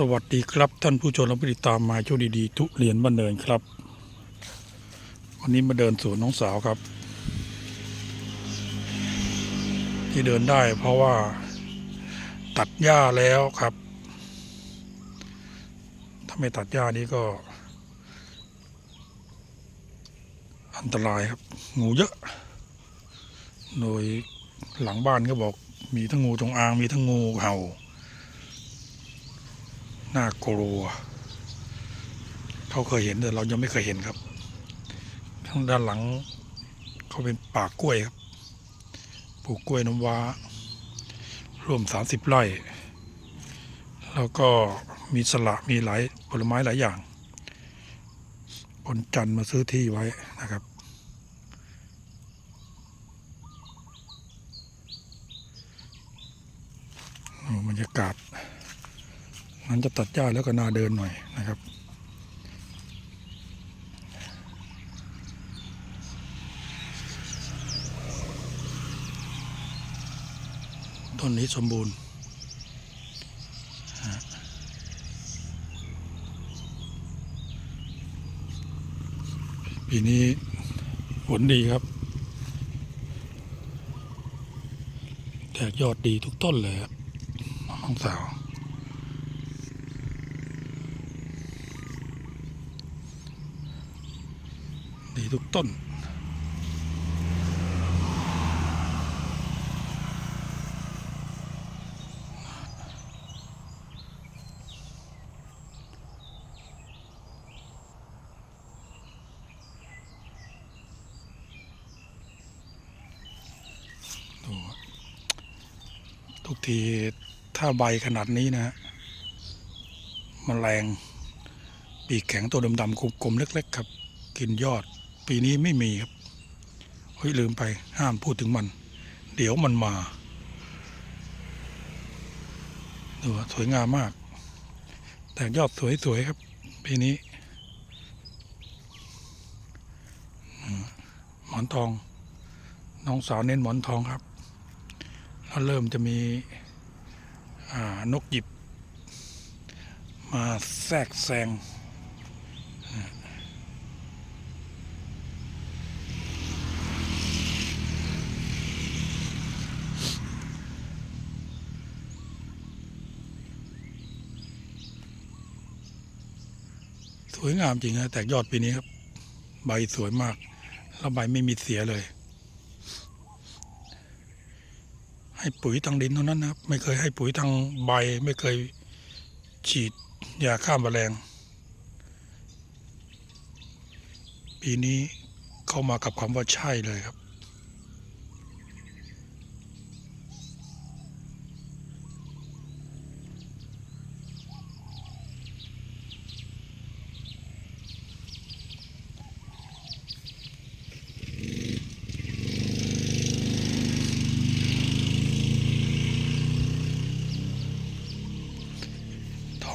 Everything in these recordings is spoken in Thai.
สวัสดีครับท่านผู้ชมและผู้ติดตามมาโชคดีๆทุเรียนบ้านเนินครับ วันนี้มาเดินสวนน้องสาวครับ ที่เดินได้เพราะว่า ตัดหญ้าแล้วครับ ถ้าไม่ตัดหญ้านี้ก็ อันตรายครับ งูเยอะ โดยหลังบ้านก็บอกมีทั้งงูจงอางมีทั้งงูเห่า น่ากลัว เขาเคยเห็นแต่เรายังไม่เคยเห็นครับข้างด้านหลังเขาเป็นป่ากล้วยครับปลูกกล้วยน้ำว้ารวมสามสิบไร่ แล้วก็มีสละมีหลายผลไม้หลายอย่างคนจันทร์มาซื้อที่ไว้นะครับโอ้บรรยากาศ มันจะตัดหญ้าแล้วก็นาเดินหน่อยนะครับ ต้นนี้สมบูรณ์ปีนี้ผลดีครับ แตกยอดดีทุกต้นเลยครับน้องสาว ดีทุกต้น ทุกทีถ้าใบขนาดนี้นะฮะมแมลงปีกแข็งตัวดำๆกลมๆเล็ก ๆ ครับ กินยอด ปีนี้ไม่มีครับเฮ้ยลืมไปห้ามพูดถึงมัน เดี๋ยวมันมาดูว่าสวยงามมาก แต่ยอดสวยๆครับ ปีนี้หมอนทอง น้องสาวเน้นหมอนทองครับ แล้วเริ่มจะมีนกหยิบ มาแทรกแซง สวยงามจริงนะแตกยอดปีนี้ครับ ใบสวยมาก แล้วใบไม่มีเสียเลย ให้ปุ๋ยทางดินเท่านั้นนะครับ ไม่เคยให้ปุ๋ยทางใบ ไม่เคยฉีดยาฆ่าแมลง ปีนี้เข้ามากับคำว่าใช่เลยครับ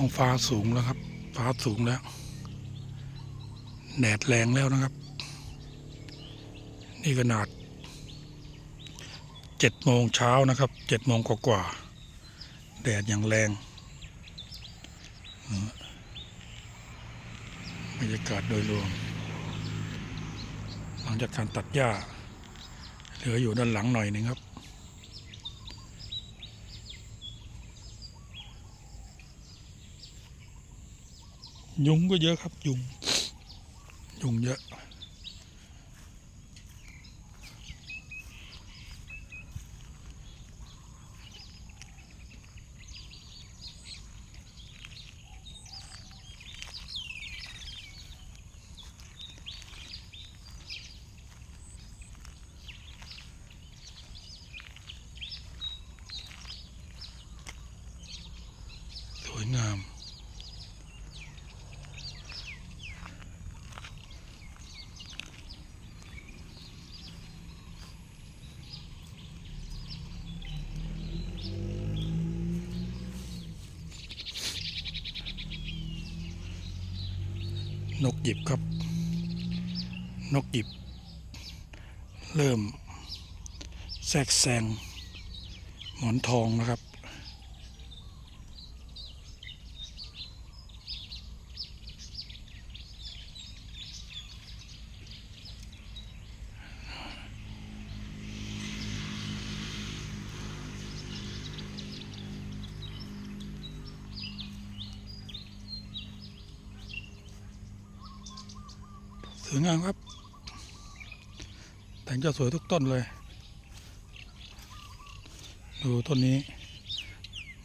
ท้องฟ้าสูงแล้วครับ ฟ้าสูงแล้ว แดดแรงแล้วนะครับ นี่ขนาดเจ็ดโมงเช้านะครับเจ็ดโมงกว่าๆแดดอย่างแรงอืมบรรยากาศโดยรวม หลังจากการตัดหญ้า เหลืออยู่ด้านหลังหน่อยนึงครับ ยุงก็เยอะครับ ยุง ยุงเยอะ นกหยิบครับ นกหยิบ เริ่มแทรกแซงหมอนทองนะครับ สวยงามครับ แต่งจะสวยทุกต้นเลย ดูต้นนี้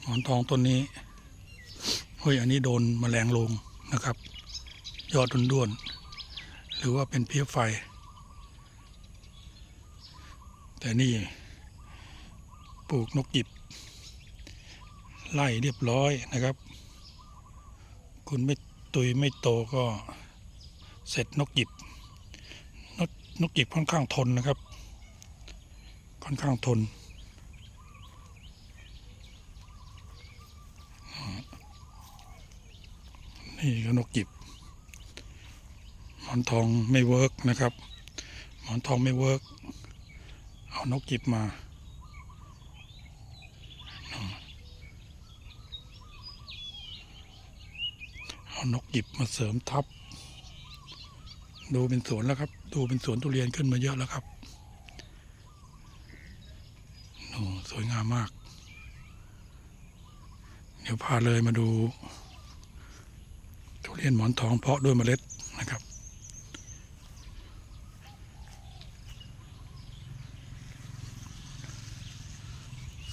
หมอนทองต้นนี้ เฮ้ย อันนี้โดนแมลงลงนะครับ ยอดด้วนๆหรือว่าเป็นเพี้ยไฟ แต่นี่ปลูกนกหยิบ ไล่เรียบร้อยนะครับ คุณไม่ตุยไม่โตก็ เสร็จนกหยิบนกนกหยิบค่อนข้างทนนะครับ ค่อนข้างทน นี่ก็นกหยิบ หมอนทองไม่เวิร์กนะครับ หมอนทองไม่เวิร์กเอานกหยิบมาเอานกหยิบมาเสริมทับ ดูเป็นสวนแล้วครับ ดูเป็นสวนทุเรียนขึ้นมาเยอะแล้วครับโอ้สวยงามมาก เดี๋ยวพาเลยมาดู ทุเรียนหมอนทองเพาะด้วยเมล็ดนะครับ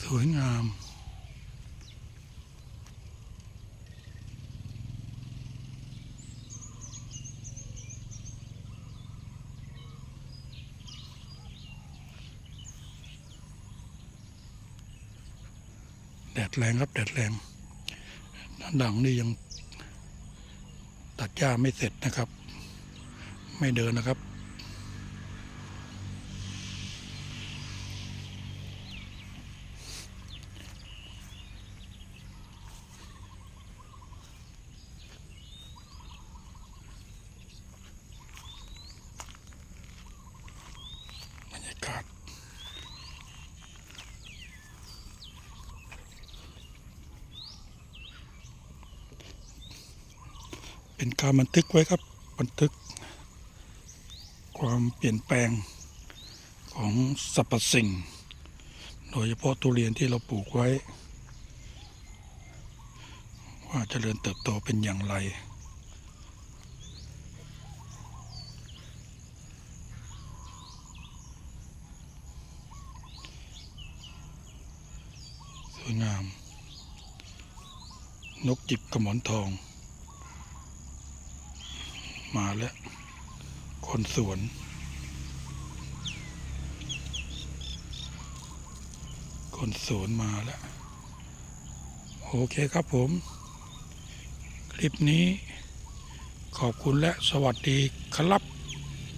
สวยงาม แดดแรงครับแดดแรงด้านหลังนี่ยังตัดหญ้าไม่เสร็จนะครับ ไม่เดินนะครับบรรยากาศ เป็นการบันทึกไว้ครับ บันทึก ความเปลี่ยนแปลงของสรรพสิ่ง โดยเฉพาะทุเรียนที่เราปลูกไว้ ว่าเจริญเติบโตเป็นอย่างไร สวยงาม นกจิบกระหมอนทอง มาแล้ว คนสวน คนสวนมาแล้ว โอเคครับผม คลิปนี้ ขอบคุณและสวัสดีครับ